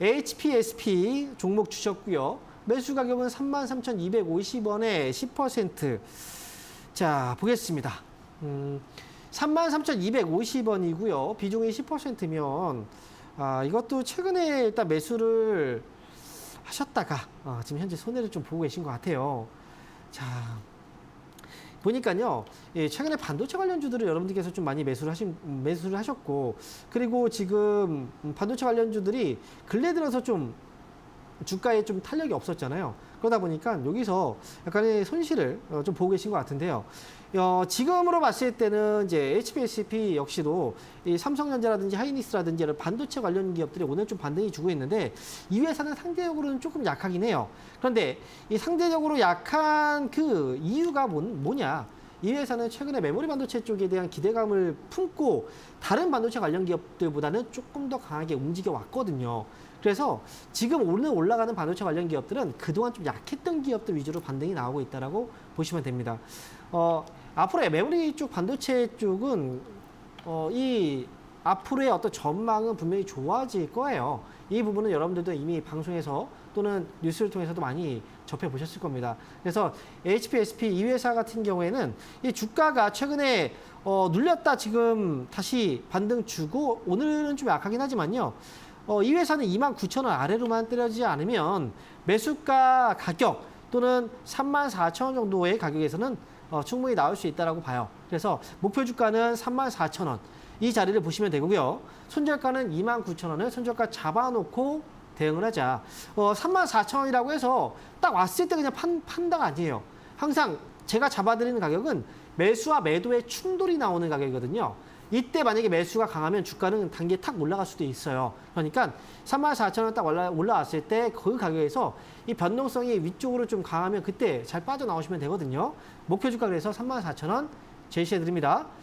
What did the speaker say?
HPSP 종목 주셨고요. 매수 가격은 33,250원에 10%. 자, 보겠습니다. 음, 33,250원이고요. 비중이 10%면 아, 이것도 최근에 일단 매수를 하셨다가 어, 지금 현재 손해를 좀 보고 계신 것 같아요. 자, 보니까요, 예, 최근에 반도체 관련주들을 여러분들께서 좀 많이 매수를 하신, 음, 매수를 하셨고, 그리고 지금 음, 반도체 관련주들이 근래 들어서 좀 주가에 좀 탄력이 없었잖아요. 그러다 보니까 여기서 약간의 손실을 어, 좀 보고 계신 것 같은데요. 어, 지금으로 봤을 때는 이제 HPSP 역시도 이 삼성전자라든지 하이닉스라든지 반도체 관련 기업들이 오늘 좀 반등이 주고 있는데 이 회사는 상대적으로는 조금 약하긴 해요. 그런데 이 상대적으로 약한 그 이유가 뭔, 뭐냐? 이 회사는 최근에 메모리 반도체 쪽에 대한 기대감을 품고 다른 반도체 관련 기업들보다는 조금 더 강하게 움직여 왔거든요. 그래서 지금 오늘 올라가는 반도체 관련 기업들은 그동안 좀 약했던 기업들 위주로 반등이 나오고 있다라고 보시면 됩니다. 어, 앞으로의 메모리 쪽 반도체 쪽은 어, 이 앞으로의 어떤 전망은 분명히 좋아질 거예요. 이 부분은 여러분들도 이미 방송에서 또는 뉴스를 통해서도 많이 접해 보셨을 겁니다. 그래서 HPSP 이 회사 같은 경우에는 이 주가가 최근에 어, 눌렸다 지금 다시 반등 주고 오늘은 좀 약하긴 하지만요. 어, 이 회사는 29,000원 아래로만 떨어지지 않으면 매수가 가격 또는 34,000원 정도의 가격에서는 어, 충분히 나올 수 있다라고 봐요. 그래서 목표 주가는 34,000원 이 자리를 보시면 되고요. 손절가는 29,000원을 손절가 잡아놓고 대응을 하자. 어, 34,000원이라고 해서 딱 왔을 때 그냥 판, 판다가 아니에요. 항상 제가 잡아드리는 가격은 매수와 매도의 충돌이 나오는 가격이거든요. 이때 만약에 매수가 강하면 주가는 단계 탁 올라갈 수도 있어요. 그러니까 34,000원 딱 올라, 올라왔을 때 그 가격에서 이 변동성이 위쪽으로 좀 강하면 그때 잘 빠져나오시면 되거든요. 목표 주가 그래서 34,000원 제시해 드립니다.